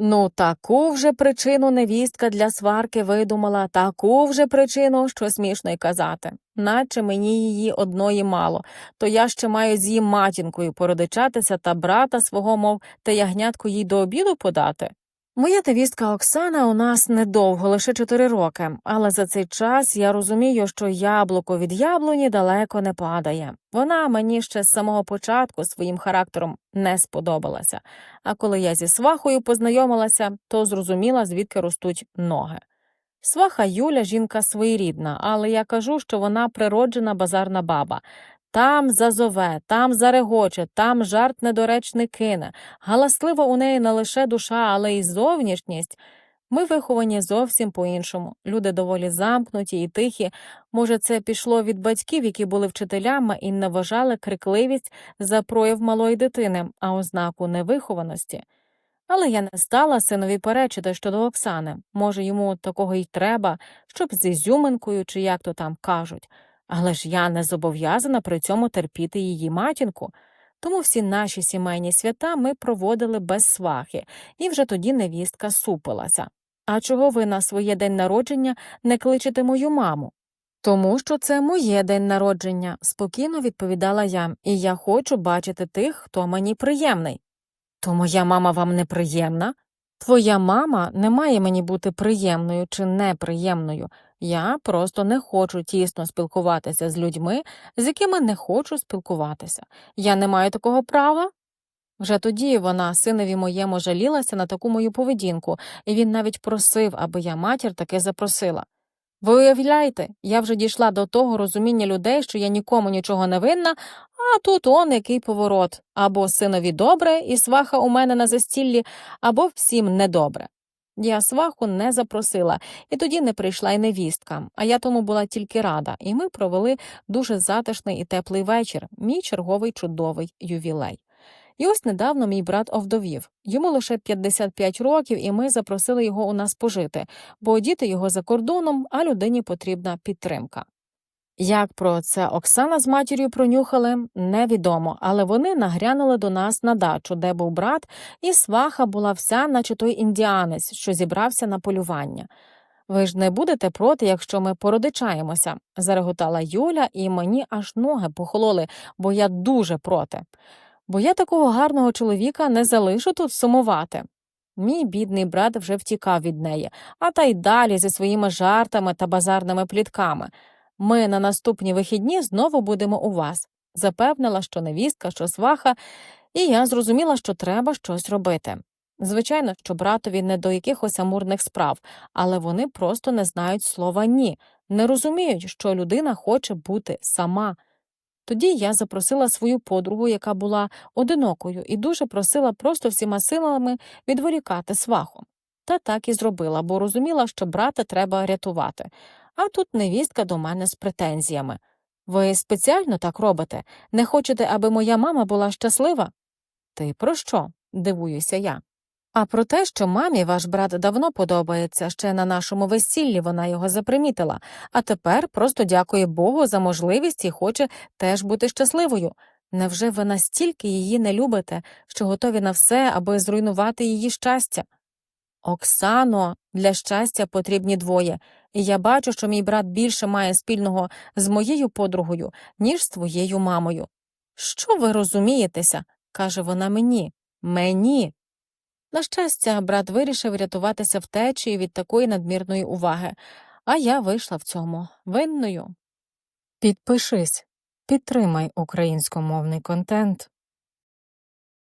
Ну, таку вже причину невістка для сварки видумала, таку вже причину, що смішно й казати. Наче мені її одної мало, то я ще маю з її матінкою породичатися та брата свого, мов та ягнятку їй до обіду подати. Моя невістка Оксана у нас недовго, лише чотири роки, але за цей час я розумію, що яблуко від яблуні далеко не падає. Вона мені ще з самого початку своїм характером не сподобалася. А коли я зі свахою познайомилася, то зрозуміла, звідки ростуть ноги. Сваха Юля жінка своєрідна, але я кажу, що вона природжена базарна баба. Там зазове, там зарегоче, там жарт недоречний кине. Галаслива у неї не лише душа, але й зовнішність. Ми виховані зовсім по-іншому. Люди доволі замкнуті і тихі. Може, це пішло від батьків, які були вчителями і не вважали крикливість за прояв малої дитини, а ознаку невихованості. Але я не стала синові перечити щодо Оксани. Може, йому такого й треба, щоб з ізюминкою, чи як то там кажуть. Але ж я не зобов'язана при цьому терпіти її матінку. Тому всі наші сімейні свята ми проводили без свахи, і вже тоді невістка супилася. А чого ви на своє день народження не кличете мою маму? Тому що це моє день народження, спокійно відповідала я, і я хочу бачити тих, хто мені приємний. То моя мама вам неприємна? Твоя мама не має мені бути приємною чи неприємною. Я просто не хочу тісно спілкуватися з людьми, з якими не хочу спілкуватися. Я не маю такого права. Вже тоді вона синові моєму жалілася на таку мою поведінку, і він навіть просив, аби я матір таки запросила. Ви уявляєте, я вже дійшла до того розуміння людей, що я нікому нічого не винна, а тут он який поворот або синові добре, і сваха у мене на застіллі, або всім недобре. Я сваху не запросила, і тоді не прийшла й невістка, а я тому була тільки рада, і ми провели дуже затишний і теплий вечір, мій черговий чудовий ювілей. І ось недавно мій брат овдовів. Йому лише 55 років, і ми запросили його у нас пожити, бо діти його за кордоном, а людині потрібна підтримка. Як про це Оксана з матір'ю пронюхали, невідомо, але вони нагрянули до нас на дачу, де був брат, і сваха була вся, наче той індіанець, що зібрався на полювання. Ви ж не будете проти, якщо ми породичаємося, зареготала Юля, і мені аж ноги похололи, бо я дуже проти. Бо я такого гарного чоловіка не залишу тут сумувати. Мій бідний брат вже втікав від неї, а та й далі зі своїми жартами та базарними плітками. Ми на наступні вихідні знову будемо у вас, запевнила, що невістка, що сваха, і я зрозуміла, що треба щось робити. Звичайно, що братові не до якихось амурних справ, але вони просто не знають слова ні, не розуміють, що людина хоче бути сама. Тоді я запросила свою подругу, яка була одинокою, і дуже просила просто всіма силами відволікати сваху. Та так і зробила, бо розуміла, що брата треба рятувати. А тут невістка до мене з претензіями. Ви спеціально так робите? Не хочете, аби моя мама була щаслива? Ти про що? дивуюся я. А про те, що мамі ваш брат давно подобається, ще на нашому весіллі вона його запримітила, а тепер просто дякує Богу за можливість і хоче теж бути щасливою. Невже ви настільки її не любите, що готові на все, аби зруйнувати її щастя? Оксано, для щастя потрібні двоє, і я бачу, що мій брат більше має спільного з моєю подругою, ніж з твоєю мамою. Що ви розумієтеся? каже вона мені. Мені. На щастя, брат вирішив рятуватися втечею від такої надмірної уваги, а я вийшла в цьому винною. Підпишись, підтримай українськомовний контент.